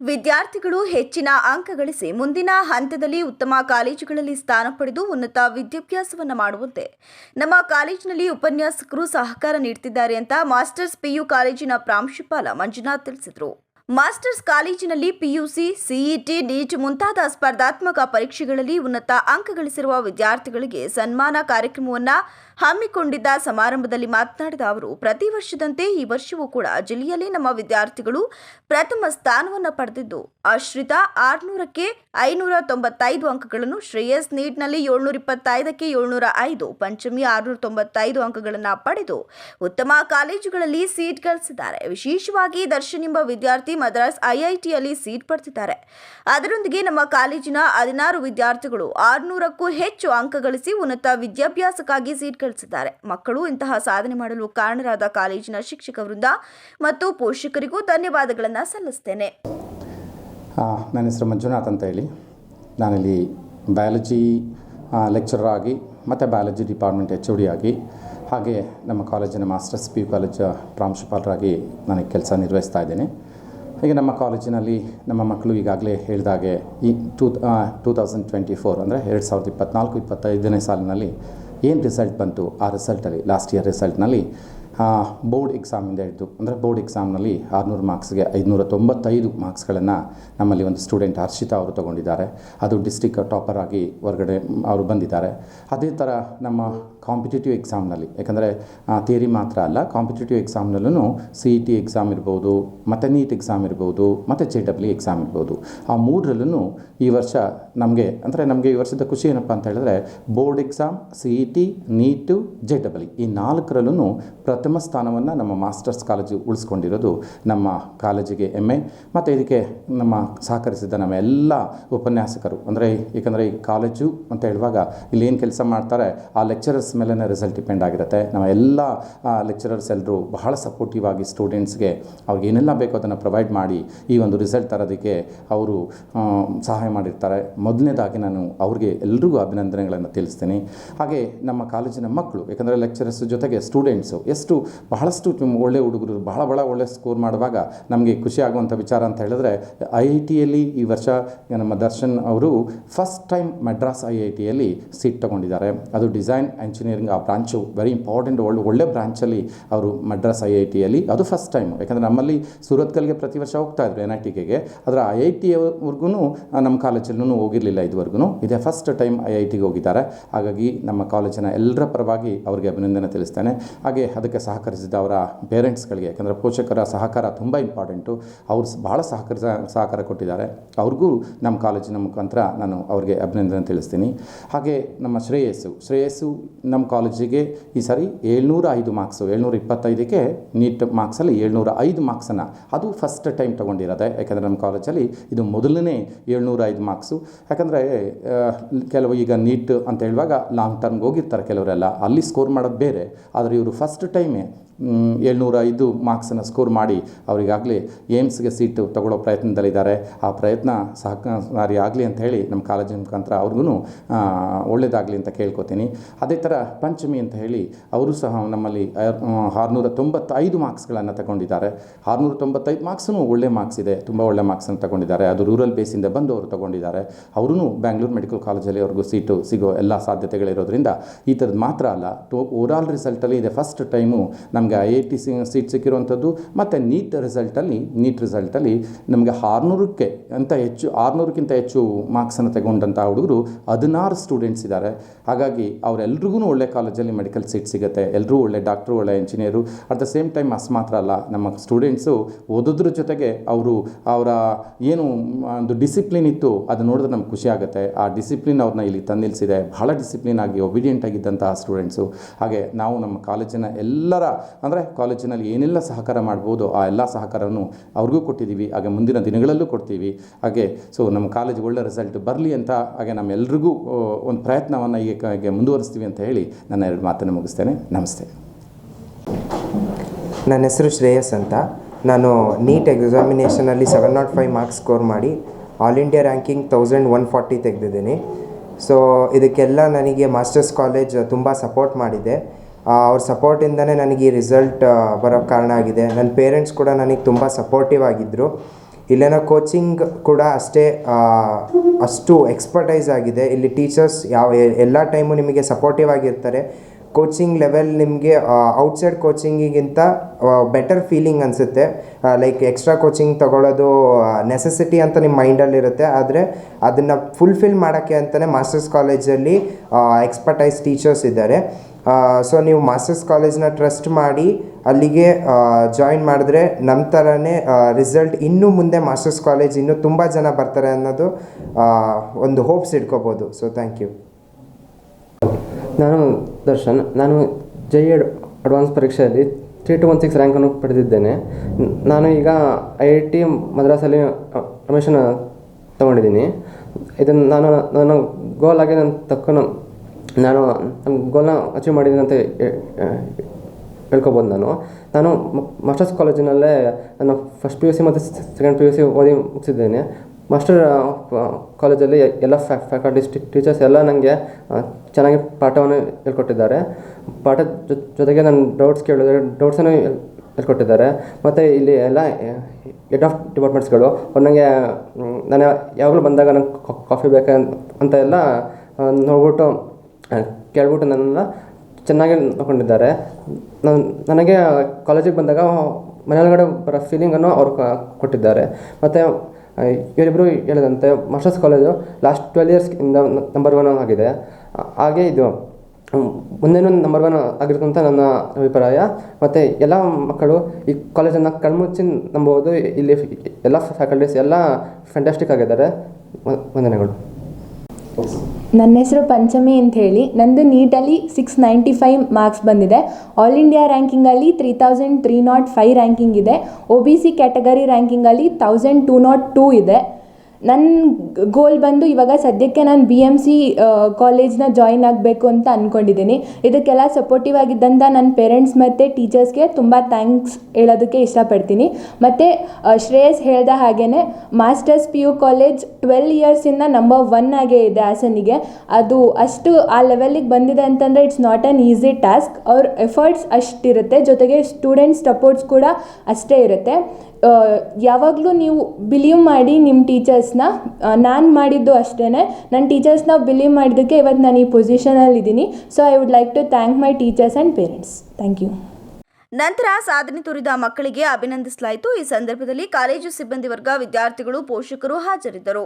ವಿದ್ಯಾರ್ಥಿಗಳು ಹೆಚ್ಚಿನ ಅಂಕ ಗಳಿಸಿ ಮುಂದಿನ ಹಂತದಲ್ಲಿ ಉತ್ತಮ ಕಾಲೇಜುಗಳಲ್ಲಿ ಸ್ಥಾನ ಪಡೆದು ಉನ್ನತ ವಿದ್ಯಾಭ್ಯಾಸವನ್ನು ಮಾಡುವಂತೆ. ನಮ್ಮ ಕಾಲೇಜಿನಲ್ಲಿ ಉಪನ್ಯಾಸಕರು ಸಹಕಾರ ನೀಡುತ್ತಿದ್ದಾರೆ ಅಂತ ಮಾಸ್ಟರ್ಸ್ ಪಿಯು ಕಾಲೇಜಿನ ಪ್ರಾಂಶುಪಾಲ ಮಂಜುನಾಥ್ ತಿಳಿಸಿದರು. ಮಾಸ್ಟರ್ಸ್ ಕಾಲೇಜಿನಲ್ಲಿ ಪಿಯುಸಿ, ಸಿಇಟಿ, ನೀಟ್ ಮುಂತಾದ ಸ್ಪರ್ಧಾತ್ಮಕ ಪರೀಕ್ಷೆಗಳಲ್ಲಿ ಉನ್ನತ ಅಂಕ ಗಳಿಸಿರುವ ವಿದ್ಯಾರ್ಥಿಗಳಿಗೆ ಸನ್ಮಾನ ಕಾರ್ಯಕ್ರಮವನ್ನು ಹಮ್ಮಿಕೊಂಡಿದ್ದ ಸಮಾರಂಭದಲ್ಲಿ ಮಾತನಾಡಿದ ಅವರು, ಪ್ರತಿ ವರ್ಷದಂತೆ ಈ ವರ್ಷವೂ ಕೂಡ ಜಿಲ್ಲೆಯಲ್ಲಿ ನಮ್ಮ ವಿದ್ಯಾರ್ಥಿಗಳು ಪ್ರಥಮ ಸ್ಥಾನವನ್ನು ಪಡೆದಿದ್ದು, ಆಶ್ರಿತ ಆರುನೂರಕ್ಕೆ ಐನೂರ ತೊಂಬತ್ತೈದು ಅಂಕಗಳನ್ನು, ಶ್ರೇಯಸ್ ನೀಟ್ನಲ್ಲಿ ಏಳ್ನೂರ ಇಪ್ಪತ್ತೈದಕ್ಕೆ ಏಳ್ನೂರ ಐದು, ಪಂಚಮಿ ಆರುನೂರ ತೊಂಬತ್ತೈದು ಅಂಕಗಳನ್ನು ಪಡೆದು ಉತ್ತಮ ಕಾಲೇಜುಗಳಲ್ಲಿ ಸೀಟ್ ಗಳಿಸಿದ್ದಾರೆ. ವಿಶೇಷವಾಗಿ ದರ್ಶನ್ ಎಂಬ ವಿದ್ಯಾರ್ಥಿ ಮದ್ರಾಸ್ ಐಐಟಿಯಲ್ಲಿ ಸೀಟ್ ಪಡೆದಿದ್ದಾರೆ. ಅದರೊಂದಿಗೆ ನಮ್ಮ ಕಾಲೇಜಿನ ಹದಿನಾರು ವಿದ್ಯಾರ್ಥಿಗಳು ಆರುನೂರಕ್ಕೂ ಹೆಚ್ಚು ಅಂಕ ಗಳಿಸಿ ಉನ್ನತ ವಿದ್ಯಾಭ್ಯಾಸಕ್ಕಾಗಿ ಸೀಟ್ ಗಳಿಸಿದ್ದಾರೆ. ಮಕ್ಕಳು ಇಂತಹ ಸಾಧನೆ ಮಾಡಲು ಕಾರಣರಾದ ಕಾಲೇಜಿನ ಶಿಕ್ಷಕ ವೃಂದ ಮತ್ತು ಪೋಷಕರಿಗೂ ಧನ್ಯವಾದಗಳನ್ನು ಸಲ್ಲಿಸ್ತೇನೆ. ನನ್ನ ಹೆಸರು ಮಂಜುನಾಥ್ ಅಂತ ಹೇಳಿ. ನಾನಿಲ್ಲಿ ಬಯಾಲಜಿ ಲೆಕ್ಚರರ್ ಆಗಿ ಮತ್ತು ಬಯಾಲಜಿ ಡಿಪಾರ್ಟ್ಮೆಂಟ್ ಎಚ್ ಡಿ ಆಗಿ, ಹಾಗೆ ನಮ್ಮ ಕಾಲೇಜಿನ ಮಾಸ್ಟರ್ಸ್ ಪಿ ಯು ಕಾಲೇಜ್ ಪ್ರಾಂಶುಪಾಲರಾಗಿ ನನಗೆ ಕೆಲಸ ನಿರ್ವಹಿಸ್ತಾ ಇದ್ದೇನೆ. ಈಗ ನಮ್ಮ ಕಾಲೇಜಿನಲ್ಲಿ ನಮ್ಮ ಮಕ್ಕಳು ಈಗಾಗಲೇ ಹೇಳಿದಾಗೆ ಈ two two thousand twenty four ಅಂದರೆ ಎರಡು ಸಾವಿರದ ಇಪ್ಪತ್ನಾಲ್ಕು, ಇಪ್ಪತ್ತೈದನೇ ಸಾಲಿನಲ್ಲಿ ಏನು ರಿಸಲ್ಟ್ ಬಂತು ಆ ರಿಸಲ್ಟಲ್ಲಿ ಲಾಸ್ಟ್ ಇಯರ್ ರಿಸಲ್ಟ್ನಲ್ಲಿ ಬೋರ್ಡ್ ಎಕ್ಸಾಮಿಂದ ಹಿಡಿದು, ಅಂದರೆ ಬೋರ್ಡ್ ಎಕ್ಸಾಮ್ನಲ್ಲಿ ಆರುನೂರು ಮಾರ್ಕ್ಸ್ಗೆ ಐದುನೂರ ತೊಂಬತ್ತೈದು ಮಾರ್ಕ್ಸ್ಗಳನ್ನು ನಮ್ಮಲ್ಲಿ ಒಂದು ಸ್ಟೂಡೆಂಟ್ ಹರ್ಷಿತಾ ಅವರು ತಗೊಂಡಿದ್ದಾರೆ. ಅದು ಡಿಸ್ಟಿಕ್ ಟಾಪರ್ ಆಗಿ ಹೊರಗಡೆ ಅವರು ಬಂದಿದ್ದಾರೆ. ಅದೇ ಥರ ನಮ್ಮ ಕಾಂಪಿಟೇಟಿವ್ ಎಕ್ಸಾಮ್ನಲ್ಲಿ ಯಾಕಂದರೆ ಥಿಯರಿ ಮಾತ್ರ ಅಲ್ಲ ಕಾಂಪಿಟೇಟಿವ್ ಎಕ್ಸಾಮ್ನಲ್ಲೂ ಸಿ ಇ ಟಿ ಎಕ್ಸಾಮ್ ಇರ್ಬೋದು, ಮತ್ತು ನೀಟ್ ಎಕ್ಸಾಮ್ ಇರ್ಬೋದು, ಮತ್ತು ಜೆ ಡಬ್ಲ್ಯೂ ಎಕ್ಸಾಮ್ ಇರ್ಬೋದು. ಆ ಮೂರರಲ್ಲೂ ಈ ವರ್ಷ ನಮಗೆ, ಅಂದರೆ ನಮಗೆ ಈ ವರ್ಷದ ಖುಷಿ ಏನಪ್ಪ ಅಂತ ಹೇಳಿದ್ರೆ, board exam C E T NEET J W ಈ ನಾಲ್ಕರಲ್ಲೂ ಪ್ರಥಮ ಸ್ಥಾನವನ್ನು ನಮ್ಮ ಮಾಸ್ಟರ್ಸ್ ಕಾಲೇಜು ಉಳಿಸ್ಕೊಂಡಿರೋದು ನಮ್ಮ ಕಾಲೇಜಿಗೆ ಹೆಮ್ಮೆ ಮತ್ತು ಇದಕ್ಕೆ ನಮ್ಮ ಸಹಕರಿಸಿದ ನಮ್ಮ ಎಲ್ಲ ಉಪನ್ಯಾಸಕರು. ಅಂದರೆ ಏಕೆಂದರೆ ಈ ಕಾಲೇಜು ಅಂತ ಹೇಳುವಾಗ ಇಲ್ಲಿ ಏನು ಕೆಲಸ ಮಾಡ್ತಾರೆ, ಆ ಲೆಕ್ಚರರ್ಸ್ ಮೇಲೇ ರಿಸಲ್ಟ್ ಡಿಪೆಂಡ್ ಆಗಿರುತ್ತೆ. ನಮ್ಮ ಎಲ್ಲ ಲೆಕ್ಚರರ್ಸ್ ಎಲ್ಲರೂ ಬಹಳ ಸಪೋರ್ಟಿವ್ ಆಗಿ ಸ್ಟೂಡೆಂಟ್ಸ್ಗೆ ಅವ್ರಿಗೆ ಏನೆಲ್ಲ ಬೇಕೋ ಅದನ್ನು ಪ್ರೊವೈಡ್ ಮಾಡಿ ಈ ಒಂದು ರಿಸಲ್ಟ್ ತರೋದಕ್ಕೆ ಅವರು ಸಹಾಯ ಮಾಡಿರ್ತಾರೆ. ಮೊದಲನೇದಾಗಿ ನಾನು ಅವ್ರಿಗೆ ಎಲ್ರಿಗೂ ಅಭಿನಂದನೆಗಳನ್ನು ತಿಳಿಸ್ತೀನಿ. ಹಾಗೆ ನಮ್ಮ ಕಾಲೇಜಿನ ಮಕ್ಕಳು ಯಾಕಂದರೆ ಲೆಕ್ಚರರ್ಸ್ ಜೊತೆಗೆ ಸ್ಟೂಡೆಂಟ್ಸು ಎಷ್ಟು ಬಹಳಷ್ಟು ಒಳ್ಳೆಯ ಒಳ್ಳೆ ಹುಡುಗರು, ಬಹಳ ಬಹಳ ಒಳ್ಳೆ ಸ್ಕೋರ್ ಮಾಡುವಾಗ ನಮಗೆ ಖುಷಿ ಆಗುವಂಥ ವಿಚಾರ ಅಂತ ಹೇಳಿದ್ರೆ, ಐ ಐ ಟಿಯಲ್ಲಿ ಈ ವರ್ಷ ನಮ್ಮ ದರ್ಶನ್ ಅವರು first time Madras I I ಟಿಯಲ್ಲಿ seat ತಗೊಂಡಿದ್ದಾರೆ. ಅದು ಡಿಸೈನ್ ಇಂಜಿನಿಯರಿಂಗ್ ಆ ಬ್ರಾಂಚು ವೆರಿ ಇಂಪಾರ್ಟೆಂಟ್ ಒಳ್ಳೆ ಒಳ್ಳೆ ಬ್ರಾಂಚಲ್ಲಿ ಅವರು ಮಡ್ರಾಸ್ ಐ ಐ ಟಿಯಲ್ಲಿ ಅದು ಫಸ್ಟ್ ಟೈಮ್ ಯಾಕಂದರೆ ನಮ್ಮಲ್ಲಿ ಸೂರತ್ಕಲ್ಗೆ ಪ್ರತಿ ವರ್ಷ ಹೋಗ್ತಾ ಇದ್ರು ಎನ್ ಐ ಟಿ ಕೆಗೆ ಆದರೆ ಐ ಐ ಟಿಯವರೆಗೂ ನಮ್ಮ ಕಾಲೇಜಲ್ಲೂ ಹೋಗಿರಲಿಲ್ಲ ಇದುವರೆಗೂ ಇದೇ ಫಸ್ಟ್ ಟೈಮ್ ಐ ಐ ಟಿಗೆ ಹೋಗಿದ್ದಾರೆ. ಹಾಗಾಗಿ ನಮ್ಮ ಕಾಲೇಜಿನ ಎಲ್ಲರ ಪರವಾಗಿ ಅವರಿಗೆ ಅಭಿನಂದನೆ ತಿಳಿಸ್ತೇನೆ. ಹಾಗೆ ಅದಕ್ಕೆ ಸಹಕರಿಸಿದ ಅವರ ಪೇರೆಂಟ್ಸ್ಗಳಿಗೆ, ಯಾಕಂದರೆ ಪೋಷಕರ ಸಹಕಾರ ತುಂಬ ಇಂಪಾರ್ಟೆಂಟು, ಅವರು ಭಾಳ ಸಹಕರಿಸ ಸಹಕಾರ ಕೊಟ್ಟಿದ್ದಾರೆ. ಅವ್ರಿಗೂ ನಮ್ಮ ಕಾಲೇಜಿನ ಮುಖಾಂತರ ನಾನು ಅವ್ರಿಗೆ ಅಭಿನಂದನೆ ತಿಳಿಸ್ತೀನಿ. ಹಾಗೆ ನಮ್ಮ ಶ್ರೇಯಸ್ಸು ಶ್ರೇಯಸ್ಸು ನಮ್ಮ ಕಾಲೇಜಿಗೆ ಈ ಸಾರಿ ಏಳ್ನೂರ ಐದು ಮಾರ್ಕ್ಸು, ಏಳ್ನೂರ ಇಪ್ಪತ್ತೈದಕ್ಕೆ ನೀಟ್ ಮಾರ್ಕ್ಸಲ್ಲಿ ಏಳ್ನೂರ ಐದು ಮಾರ್ಕ್ಸನ್ನು, ಅದು ಫಸ್ಟ್ ಟೈಮ್ ತೊಗೊಂಡಿರೋದೆ, ಯಾಕಂದರೆ ನಮ್ಮ ಕಾಲೇಜಲ್ಲಿ ಇದು ಮೊದಲನೇ ಏಳ್ನೂರ ಐದು ಮಾರ್ಕ್ಸು. ಯಾಕಂದರೆ ಕೆಲವು ಈಗ ನೀಟ್ ಅಂತ ಹೇಳುವಾಗ ಲಾಂಗ್ ಟರ್ಮ್ಗೆ ಹೋಗಿರ್ತಾರೆ ಕೆಲವರೆಲ್ಲ, ಅಲ್ಲಿ ಸ್ಕೋರ್ ಮಾಡೋದು ಬೇರೆ, ಆದರೆ ಇವರು ಫಸ್ಟ್ ಟೈಮೇ payment ಏಳ್ನೂರ ಐದು ಮಾರ್ಕ್ಸನ್ನು ಸ್ಕೋರ್ ಮಾಡಿ ಅವರಿಗಾಗಲೇ ಏಮ್ಸ್ಗೆ ಸೀಟು ತಗೊಳ್ಳೋ ಪ್ರಯತ್ನದಲ್ಲಿದ್ದಾರೆ. ಆ ಪ್ರಯತ್ನ ಸಹಕಾರಿ ಆಗಲಿ ಅಂತ ಹೇಳಿ ನಮ್ಮ ಕಾಲೇಜಿನ ಮುಖಾಂತರ ಅವ್ರಿಗೂ ಒಳ್ಳೆಯದಾಗಲಿ ಅಂತ ಕೇಳ್ಕೊತೀನಿ. ಅದೇ ಥರ ಪಂಚಮಿ ಅಂತ ಹೇಳಿ ಅವರು ಸಹ ನಮ್ಮಲ್ಲಿ ಆರುನೂರ ತೊಂಬತ್ತೈದು ಮಾರ್ಕ್ಸ್ಗಳನ್ನು ತಗೊಂಡಿದ್ದಾರೆ. ಆರುನೂರ ತೊಂಬತ್ತೈದು ಮಾರ್ಕ್ಸೂ ಒಳ್ಳೆ ಮಾರ್ಕ್ಸ್ ಇದೆ, ತುಂಬ ಒಳ್ಳೆ ಮಾರ್ಕ್ಸನ್ನು ತಗೊಂಡಿದ್ದಾರೆ. ಅದು ರೂರಲ್ ಬೇಸಿಂದ ಬಂದು ಅವರು ತಗೊಂಡಿದ್ದಾರೆ. ಅವರೂ ಬ್ಯಾಂಗ್ಳೂರು ಮೆಡಿಕಲ್ ಕಾಲೇಜಲ್ಲಿ ಅವ್ರಿಗೂ ಸೀಟು ಸಿಗೋ ಎಲ್ಲ ಸಾಧ್ಯತೆಗಳಿರೋದ್ರಿಂದ ಈ ಥರದ್ದು ಮಾತ್ರ ಅಲ್ಲ. ಟೋ, ಓವರಾಲ್ ರಿಸಲ್ಟಲ್ಲಿ ಇದೆ ಫಸ್ಟ್ ಟೈಮು ನಮಗೆ I I T C seat ಸಿಕ್ಕಿರುವಂಥದ್ದು, ಮತ್ತು ನೀಟ್ ರಿಸಲ್ಟಲ್ಲಿ ನೀಟ್ ರಿಸಲ್ಟಲ್ಲಿ ನಮಗೆ ಆರುನೂರಕ್ಕೆ ಅಂತ ಹೆಚ್ಚು, ಆರುನೂರಕ್ಕಿಂತ ಹೆಚ್ಚು ಮಾರ್ಕ್ಸನ್ನು ತಗೊಂಡಂಥ ಹುಡುಗರು ಹದಿನಾರು ಸ್ಟೂಡೆಂಟ್ಸ್ ಇದ್ದಾರೆ. ಹಾಗಾಗಿ ಅವರೆಲ್ರಿಗೂ ಒಳ್ಳೆ ಕಾಲೇಜಲ್ಲಿ ಮೆಡಿಕಲ್ ಸೀಟ್ ಸಿಗುತ್ತೆ ಎಲ್ಲರೂ ಒಳ್ಳೆ ಡಾಕ್ಟ್ರು ಒಳ್ಳೆ engineer at the same time as ಮಾತ್ರ ಅಲ್ಲ, ನಮ್ಮ ಸ್ಟೂಡೆಂಟ್ಸು ಓದೋದ್ರ ಜೊತೆಗೆ ಅವರು ಅವರ ಏನು ಒಂದು ಡಿಸಿಪ್ಲಿನ್ ಇತ್ತು, ಅದು ನೋಡಿದ್ರೆ ನಮ್ಗೆ ಖುಷಿ ಆಗುತ್ತೆ. ಆ ಡಿಸಿಪ್ಲಿನ್ ಅವ್ರನ್ನ ಇಲ್ಲಿ ತಂದಿಲ್ಸಿದೆ ಬಹಳ ಡಿಸಿಪ್ಲಿನ್ ಆಗಿ ಒಬಿಡಿಯೆಂಟ್ ಆಗಿದ್ದಂತಹ ಸ್ಟೂಡೆಂಟ್ಸು ಹಾಗೆ ನಾವು ನಮ್ಮ ಕಾಲೇಜಿನ ಎಲ್ಲರ ಅಂದರೆ ಕಾಲೇಜಿನಲ್ಲಿ ಏನೆಲ್ಲ ಸಹಕಾರ ಮಾಡ್ಬೋದು, ಆ ಎಲ್ಲ ಸಹಕಾರವನ್ನು ಅವ್ರಿಗೂ ಕೊಟ್ಟಿದ್ದೀವಿ, ಹಾಗೆ ಮುಂದಿನ ದಿನಗಳಲ್ಲೂ ಕೊಡ್ತೀವಿ. ಹಾಗೆ ಸೊ ನಮ್ಮ ಕಾಲೇಜ್ ಒಳ್ಳೆ ರಿಸಲ್ಟ್ ಬರಲಿ ಅಂತ, ಹಾಗೆ ನಮ್ಮೆಲ್ರಿಗೂ ಒಂದು ಪ್ರಯತ್ನವನ್ನು ಈಗ ಮುಂದುವರಿಸ್ತೀವಿ ಅಂತ ಹೇಳಿ ನನ್ನ ಎರಡು ಮಾತನ್ನು ಮುಗಿಸ್ತೇನೆ. ನಮಸ್ತೆ. ನನ್ನ ಹೆಸರು ಶ್ರೇಯಸ್ ಅಂತ. ನಾನು NEET ಎಕ್ಸಾಮಿನೇಷನಲ್ಲಿ seven not five marks score ಮಾಡಿ all India ranking thousand one forty ತೆಗೆದಿದ್ದೀನಿ. So ಇದಕ್ಕೆಲ್ಲ ನನಗೆ ಮಾಸ್ಟರ್ಸ್ ಕಾಲೇಜ್ ತುಂಬ ಸಪೋರ್ಟ್ ಮಾಡಿದೆ. ಅವ್ರ ಸಪೋರ್ಟಿಂದನೇ ನನಗೆ ಈ ರಿಸಲ್ಟ್ ಬರೋಕ್ಕೆ ಕಾರಣ ಆಗಿದೆ. ನನ್ನ ಪೇರೆಂಟ್ಸ್ ಕೂಡ ನನಗೆ ತುಂಬ ಸಪೋರ್ಟಿವ್ ಆಗಿದ್ದರು ಇಲ್ಲಿನ ಕೋಚಿಂಗ್ ಕೂಡ ಅಷ್ಟೇ ಅಷ್ಟು ಎಕ್ಸ್ಪರ್ಟೈಸ್ ಆಗಿದೆ. ಇಲ್ಲಿ ಟೀಚರ್ಸ್ ಯಾವ ಎಲ್ಲ ಟೈಮು ನಿಮಗೆ ಸಪೋರ್ಟಿವ್ ಆಗಿರ್ತಾರೆ. ಕೋಚಿಂಗ್ ಲೆವೆಲ್ ನಿಮಗೆ ಔಟ್ಸೈಡ್ ಕೋಚಿಂಗಿಗಿಂತ ಬೆಟರ್ ಫೀಲಿಂಗ್ ಅನಿಸುತ್ತೆ. ಲೈಕ್ ಎಕ್ಸ್ಟ್ರಾ ಕೋಚಿಂಗ್ ತಗೊಳ್ಳೋದು ನೆಸೆಸಿಟಿ ಅಂತ ನಿಮ್ಮ ಮೈಂಡಲ್ಲಿರುತ್ತೆ ಆದರೆ ಅದನ್ನು ಫುಲ್ಫಿಲ್ ಮಾಡೋಕ್ಕೆ ಅಂತಲೇ ಮಾಸ್ಟರ್ಸ್ ಕಾಲೇಜಲ್ಲಿ ಎಕ್ಸ್ಪರ್ಟೈಸ್ ಟೀಚರ್ಸ್ ಇದ್ದಾರೆ. ಸೊ ನೀವು ಮಾಸ್ಟರ್ಸ್ ಕಾಲೇಜ್ನ ಟ್ರಸ್ಟ್ ಮಾಡಿ, ಅಲ್ಲಿಗೆ ಜಾಯಿನ್ ಮಾಡಿದ್ರೆ ನಮ್ಮ ಥರನೇ ರಿಸಲ್ಟ್ ಇನ್ನೂ ಮುಂದೆ ಮಾಸ್ಟರ್ಸ್ ಕಾಲೇಜ್ ಇನ್ನೂ ತುಂಬ ಜನ ಬರ್ತಾರೆ ಅನ್ನೋದು ಒಂದು ಹೋಪ್ಸ್ ಇಟ್ಕೋಬೋದು. ಸೊ ಥ್ಯಾಂಕ್ ಯು ನಾನು ದರ್ಶನ್, ನಾನು ಜೆ ಎಡ್ ಅಡ್ವಾನ್ಸ್ ಪರೀಕ್ಷೆಯಲ್ಲಿ ತ್ರೀ ಟು ಒನ್ ಸಿಕ್ಸ್ ರ್ಯಾಂಕನ್ನು ಪಡೆದಿದ್ದೇನೆ. ನಾನು ಈಗ ಐ ಐ ಟಿ ಮದ್ರಾಸಲ್ಲಿ ಅಡ್ಮಿಷನ್ ತೊಗೊಂಡಿದ್ದೀನಿ. ಇದನ್ನು ನಾನು ನಾನು ಗೋಲ್ ಆಗಿ ನಾನು ತಕ್ಕೊಂಡು ನಾನು ನನ್ನ ಗೋಲ್ನ ಅಚೀವ್ ಮಾಡಿದ್ದೀನಿ ಅಂತ ಹೇಳ್ಕೊಬೋದು ನಾನು. ನಾನು ಮಾಸ್ಟರ್ಸ್ ಕಾಲೇಜಿನಲ್ಲೇ ನಾನು ಫಸ್ಟ್ ಪಿ ಯು ಸಿ ಮತ್ತು ಸೆಕೆಂಡ್ ಪಿ ಯು ಸಿ ಓದಿ ಮುಗಿಸಿದ್ದೇನೆ. ಮಾಸ್ಟರ್ ಕಾಲೇಜಲ್ಲಿ ಎಲ್ಲ ಫ್ಯಾ ಫ್ಯಾಕಲ್ಟೀಸ್ ಟೀಚರ್ಸ್ ಎಲ್ಲ ನನಗೆ ಚೆನ್ನಾಗಿ ಪಾಠವನ್ನು ಹೇಳ್ಕೊಟ್ಟಿದ್ದಾರೆ. ಪಾಠ ಜೊತೆಗೆ ನನ್ನ ಡೌಟ್ಸ್ ಕೇಳಿದ್ರೆ ಡೌಟ್ಸನ್ನು ಹೇಳ್ಕೊಟ್ಟಿದ್ದಾರೆ. ಮತ್ತು ಇಲ್ಲಿ ಎಲ್ಲ ಹೆಡ್ ಆಫ್ ಡಿಪಾರ್ಟ್ಮೆಂಟ್ಸ್ಗಳು ಅವ್ರು ನನಗೆ ನಾನು ಯಾವಾಗಲೂ ಬಂದಾಗ ನಂಗೆ ಕಾಫಿ ಬೇಕಾ, ಅಂತ ಎಲ್ಲ ನೋಡ್ಬಿಟ್ಟು ಕೇಳ್ಬಿಟ್ಟು ನನ್ನ ಚೆನ್ನಾಗಿ ನೋಡ್ಕೊಂಡಿದ್ದಾರೆ. ನನ್ನ ನನಗೆ ಕಾಲೇಜಿಗೆ ಬಂದಾಗ ಮನೆಯೊಳಗಡೆ ಬರೋ ಫೀಲಿಂಗನ್ನು ಅವರು ಕೊಟ್ಟಿದ್ದಾರೆ. ಮತ್ತು ಇವರಿಬ್ಬರು ಹೇಳಿದಂತೆ ಮಾಸ್ಟರ್ಸ್ ಕಾಲೇಜು ಲಾಸ್ಟ್ ಟ್ವೆಲ್ ಇಂದ ನಂಬರ್ ಒನ್ ಆಗಿದೆ. ಹಾಗೆ ಇದು ಮುಂದೇನೂ ನಂಬರ್ ಒನ್ ಆಗಿರುತ್ತೆ ನನ್ನ ಅಭಿಪ್ರಾಯ. ಮತ್ತು ಎಲ್ಲ ಮಕ್ಕಳು ಈ ಕಾಲೇಜನ್ನು ಕಣ್ಮುಚ್ಚಿ ನಂಬೋದು. ಇಲ್ಲಿ ಎಲ್ಲ ಫ್ಯಾಕಲ್ಟೀಸ್ ಎಲ್ಲ ಫ್ಯಾಂಟಾಸ್ಟಿಕ್ ಆಗಿದ್ದಾರೆ. ವಂದನೆಗಳು. ನನ್ನ ಹೆಸರು ಪಂಚಮಿ ಅಂತ ಹೇಳಿ ನಂದು ನೀಟಲ್ಲಿ ಸಿಕ್ಸ್ ನೈಂಟಿ ಫೈವ್ ಮಾರ್ಕ್ಸ್ ಬಂದಿದೆ all India ರ್ಯಾಂಕಿಂಗಲ್ಲಿ three thousand three not five ranking ಇದೆ. ಒ ಬಿ ಸಿ ಕ್ಯಾಟಗರಿ ರ್ಯಾಂಕಿಂಗಲ್ಲಿ ತೌಸಂಡ್ ಟೂ ನಾಟ್ ಟೂ ಇದೆ. ನನ್ನ ಗೋಲ್ ಬಂದು ಇವಾಗ ಸದ್ಯಕ್ಕೆ ನಾನು ಬಿ ಎಂ ಸಿ ಕಾಲೇಜ್ನ ಜಾಯಿನ್ ಆಗಬೇಕು ಅಂತ ಅಂದ್ಕೊಂಡಿದ್ದೀನಿ ಇದಕ್ಕೆಲ್ಲ ಸಪೋರ್ಟಿವ್ ಆಗಿದ್ದಂಥ ನನ್ನ ಪೇರೆಂಟ್ಸ್ ಮತ್ತು ಟೀಚರ್ಸ್ಗೆ ತುಂಬ ಥ್ಯಾಂಕ್ಸ್ ಹೇಳೋದಕ್ಕೆ ಇಷ್ಟಪಡ್ತೀನಿ. ಮತ್ತು ಶ್ರೇಯಸ್ ಹೇಳ್ದ ಹಾಗೇ Masters P U college twelve ಇಯರ್ಸಿಂದ number one ಆಗೇ ಇದೆ ಹಾಸನಿಗೆ ಅದು ಅಷ್ಟು ಆ ಲೆವೆಲಿಗೆ ಬಂದಿದೆ ಅಂತಂದರೆ it's not an easy task ಅವ್ರ ಎಫರ್ಟ್ಸ್ ಅಷ್ಟಿರುತ್ತೆ. ಜೊತೆಗೆ ಸ್ಟೂಡೆಂಟ್ಸ್ ಸಪೋರ್ಟ್ಸ್ ಕೂಡ ಅಷ್ಟೇ ಇರುತ್ತೆ. ಯಾವಾಗಲೂ ನೀವು ಬಿಲೀವ್ ಮಾಡಿ ನಿಮ್ಮ ಟೀಚರ್ಸ್ನ ನಾನು ಮಾಡಿದ್ದು ಅಷ್ಟೇ ನನ್ನ ಟೀಚರ್ಸ್ನ ಬಿಲೀವ್ ಮಾಡಿದ್ದಕ್ಕೆ ಇವತ್ತು ನಾನು ಈ ಪೊಸಿಷನಲ್ಲಿದ್ದೀನಿ so I would like to thank my teachers and parents thank you ನಂತರ ಸಾಧನೆ ತುರಿದ ಮಕ್ಕಳಿಗೆ ಅಭಿನಂದಿಸಲಾಯಿತು. ಈ ಸಂದರ್ಭದಲ್ಲಿ ಕಾಲೇಜು ಸಿಬ್ಬಂದಿ ವರ್ಗ ವಿದ್ಯಾರ್ಥಿಗಳು, ಪೋಷಕರು ಹಾಜರಿದ್ದರು.